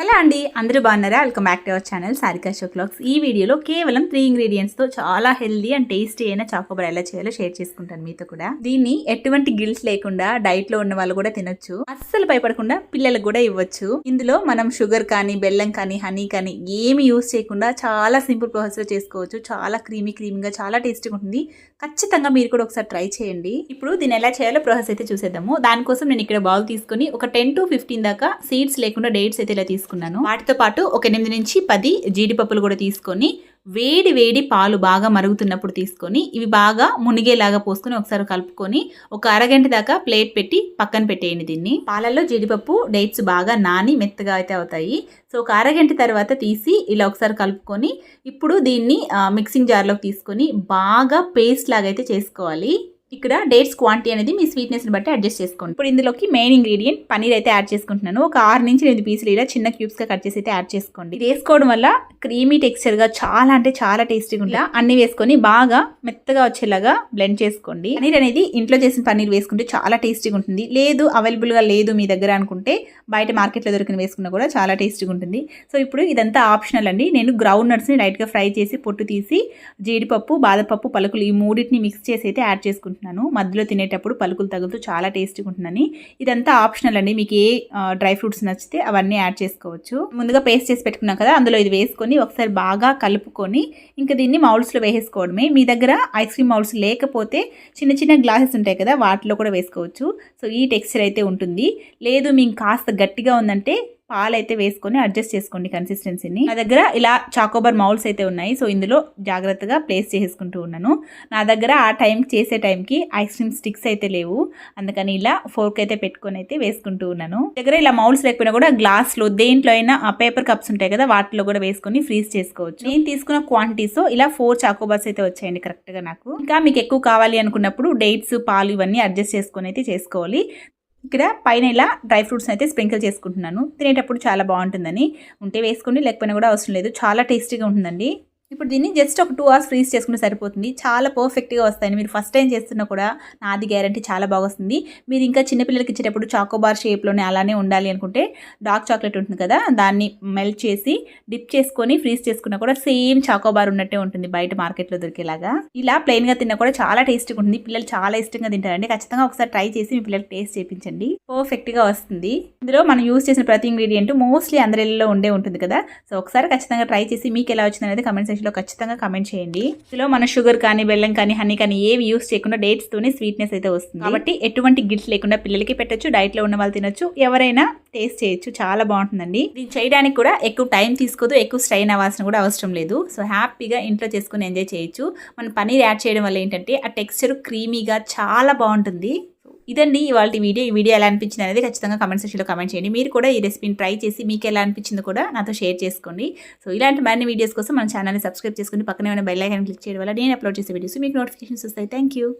Hello అండి అందరూ బాగున్నారా? Welcome back to our channel Sarika షోక్లాక్స్ ఈ వీడియోలో కేవలం త్రీ ఇంగ్రీడియంట్స్తో చాలా హెల్దీ అండ్ టేస్టీ అయిన చాకోబార్ ఎలా చేయాలో షేర్ చేసుకుంటాను మీతో కూడా. దీన్ని ఎటువంటి గిల్స్ లేకుండా డైట్లో ఉన్న వాళ్ళు కూడా తినొచ్చు. అస్సలు భయపడకుండా పిల్లలకు కూడా ఇవ్వచ్చు. ఇందులో మనం షుగర్ కానీ బెల్లం కానీ హనీ కానీ ఏమి యూస్ చేయకుండా చాలా సింపుల్ ప్రాసెస్లో చేసుకోవచ్చు. చాలా క్రీమీ క్రీమీగా చాలా టేస్టీగా ఉంటుంది. ఖచ్చితంగా మీరు కూడా ఒకసారి ట్రై చేయండి. ఇప్పుడు దీన్ని ఎలా చేయాలో ప్రాసెస్ అయితే చూసేద్దాము. దానికోసం నేను ఇక్కడ బౌల్ తీసుకొని ఒక టెన్ టు ఫిఫ్టీన్ దాకా సీడ్స్ లేకుండా డేట్స్ అయితే ఇలా తీసుకున్నాను తీసుకున్నాను. వాటితో పాటు ఒక ఎనిమిది నుంచి పది జీడిపప్పులు కూడా తీసుకొని వేడి వేడి పాలు బాగా మరుగుతున్నప్పుడు తీసుకొని ఇవి బాగా మునిగేలాగా పోసుకొని ఒకసారి కలుపుకొని ఒక అరగంట దాకా ప్లేట్ పెట్టి పక్కన పెట్టేయండి దీన్ని. పాలల్లో జీడిపప్పు డేట్స్ బాగా నాని మెత్తగా అయితే అవుతాయి. సో ఒక అరగంట తర్వాత తీసి ఇలా ఒకసారి కలుపుకొని ఇప్పుడు దీన్ని మిక్సింగ్ జార్లోకి తీసుకొని బాగా పేస్ట్ లాగా అయితే చేసుకోవాలి. ఇక్కడ డేట్స్ క్వాంటిటీ అనేది మీ స్వీట్నెస్ని బట్టి అడ్జస్ట్ చేసుకోండి. ఇప్పుడు ఇందులోకి మెయిన్ ఇంగ్రీడియంట్ పనీర్ అయితే యాడ్ చేసుకుంటున్నాను. ఒక ఆరు నుంచి ఎనిమిది పీసులు ఇలా చిన్న క్యూబ్స్గా కట్ చేసి అయితే యాడ్ చేసుకోండి. ఇది వేసుకోవడం వల్ల క్రీమీ టెక్స్చర్గా చాలా అంటే చాలా టేస్టీగా ఉంటా అన్ని వేసుకొని బాగా మెత్తగా వచ్చేలాగా బ్లెండ్ చేసుకోండి. పనీర్ అనేది ఇంట్లో చేసిన పనీర్ వేసుకుంటే చాలా టేస్టీగా ఉంటుంది. లేదు అవైలబుల్గా లేదు మీ దగ్గర అనుకుంటే బయట మార్కెట్లో దొరికిన వేసుకున్నా కూడా చాలా టేస్టీగా ఉంటుంది. సో ఇప్పుడు ఇదంతా ఆప్షనల్ అండి. నేను గ్రౌండ్ నట్స్ని లైట్గా ఫ్రై చేసి పొట్టు తీసి జీడిపప్పు బాదపప్పు పలుకులు ఈ మూడింటిని మిక్స్ చేసి అయితే యాడ్ చేసుకుంటున్నాను. మధ్యలో తినేటప్పుడు పలుకులు తగులుతూ చాలా టేస్టీగా ఉంటుందని. ఇదంతా ఆప్షనల్ అండి. మీకు ఏ డ్రై ఫ్రూట్స్ నచ్చితే అవన్నీ యాడ్ చేసుకోవచ్చు. ముందుగా పేస్ట్ చేసి పెట్టుకున్నాం కదా అందులో ఇది వేసుకొని ఒకసారి బాగా కలుపుకొని ఇంకా దీన్ని మౌల్స్లో వేసేసుకోవడమే. మీ దగ్గర ఐస్ క్రీమ్ మౌల్స్ లేకపోతే చిన్న చిన్న గ్లాసెస్ ఉంటాయి కదా వాటిలో కూడా వేసుకోవచ్చు. సో ఈ టెక్స్చర్ అయితే ఉంటుంది. లేదు మీకు కాస్త గట్టిగా ఉందంటే పాలు అయితే వేసుకొని అడ్జస్ట్ చేసుకోండి కన్సిస్టెన్సీని నా దగ్గర ఇలా చాకోబార్ మౌల్స్ అయితే ఉన్నాయి. సో ఇందులో జాగ్రత్తగా ప్లేస్ చేసుకుంటూ ఉన్నాను. నా దగ్గర ఆ టైంకి చేసే టైంకి ఐస్ క్రీమ్ స్టిక్స్ అయితే లేవు. అందుకని ఇలా ఫోర్క్ అయితే పెట్టుకొని అయితే వేసుకుంటూ ఉన్నాను. దగ్గర ఇలా మౌల్స్ లేకపోయినా కూడా గ్లాస్లో దేంట్లో అయినా ఆ పేపర్ కప్స్ ఉంటాయి కదా వాటిలో కూడా వేసుకొని ఫ్రీజ్ చేసుకోవచ్చు. నేను తీసుకున్న క్వాంటిటీస్ ఇలా ఫోర్ చాకోబార్స్ అయితే వచ్చాయండి కరెక్ట్గా నాకు. ఇంకా మీకు ఎక్కువ కావాలి అనుకున్నప్పుడు డేట్స్ పాలు ఇవన్నీ అడ్జస్ట్ చేసుకొని అయితే చేసుకోవాలి. ఇక్కడ పైన ఇలా డ్రై ఫ్రూట్స్ అయితే స్ప్రింకిల్ చేసుకుంటున్నాను. తినేటప్పుడు చాలా బాగుంటుందని. ఉంటే వేసుకోండి లేకపోయినా కూడా అవసరం లేదు. చాలా టేస్టీగా ఉంటుందండి. ఇప్పుడు దీన్ని జస్ట్ ఒక టూ అవర్స్ ఫ్రీజ్ చేసుకుంటే సరిపోతుంది. చాలా పర్ఫెక్ట్గా వస్తాయి మీరు ఫస్ట్ టైం చేస్తున్నా కూడా నాది గ్యారంటీ చాలా బాగుస్తుంది మీరు ఇంకా చిన్నపిల్లలకి ఇచ్చేటప్పుడు చాకోబార్ షేప్లోనే అలానే ఉండాలి అనుకుంటే డార్క్ చాక్లెట్ ఉంటుంది కదా దాన్ని మెల్ట్ చేసి డిప్ చేసుకొని ఫ్రీజ్ చేసుకున్నా కూడా సేమ్ చాకోబార్ ఉన్నట్టే ఉంటుంది బయట మార్కెట్లో దొరికేలాగా. ఇలా ప్లెయిన్గా తిన్నా కూడా చాలా టేస్టీగా ఉంటుంది. పిల్లలు చాలా ఇష్టంగా తింటారండి. ఖచ్చితంగా ఒకసారి ట్రై చేసి మీ పిల్లలకి టేస్ట్ చేయించండి పర్ఫెక్ట్గా వస్తుంది. ఇందులో మనం యూస్ చేసిన ప్రతి ఇంగ్రీడియంట్ మోస్ట్లీ అందరిలో ఉండే ఉంటుంది కదా. సో ఒకసారి ఖచ్చితంగా ట్రై చేసి మీకు ఎలా వచ్చింది అనేది కమెంట్ సెక్షన్లో ఖచ్చితంగా కమెంట్ చేయండి. ఇందులో మన షుగర్ కానీ బెల్లం కానీ హనీ కానీ ఏవి యూస్ చేయకుండా డేట్స్ తోనే స్వీట్నెస్ అయితే వస్తుంది. కాబట్టి ఎటువంటి గిల్స్ లేకుండా పిల్లలకి పెట్టొచ్చు డైట్లో ఉన్న వాళ్ళు తినొచ్చు ఎవరైనా టేస్ట్ చేయొచ్చు. చాలా బాగుంటుందండి. దీన్ని చేయడానికి కూడా ఎక్కువ టైం తీసుకోదు ఎక్కువ స్ట్రైన్ అవ్వాల్సిన కూడా అవసరం లేదు. సో హ్యాపీగా ఇంట్లో చేసుకుని ఎంజాయ్ చేయొచ్చు. మనం పనీర్ యాడ్ చేయడం వల్ల ఏంటంటే ఆ టెక్స్చర్ క్రీమీగా చాలా బాగుంటుంది. ఇదండి ఇవాళ వీడియో. ఈ వీడియో ఎలా అనిపించింది అనేది ఖచ్చితంగా కమెంట్ సెక్షన్లో కమెంట్ చేయండి. మీరు కూడా ఈ రెసిపీని ట్రై చేసి మీకు ఎలా అనిపించిందో కూడా నాతో షేర్ చేసుకోండి. సో ఇలాంటి మరిన్ని వీడియోస్ కోసం మన ఛానల్ని సబ్స్క్రైబ్ చేసుకుని పక్కనే ఉన్న బెల్ ఐకాన్ క్లిక్ చేయడం వల్ల నేను అప్లోడ్ చేసే వీడియోస్ మీకు నోటిఫికేషన్స్ వస్తాయి. Thank you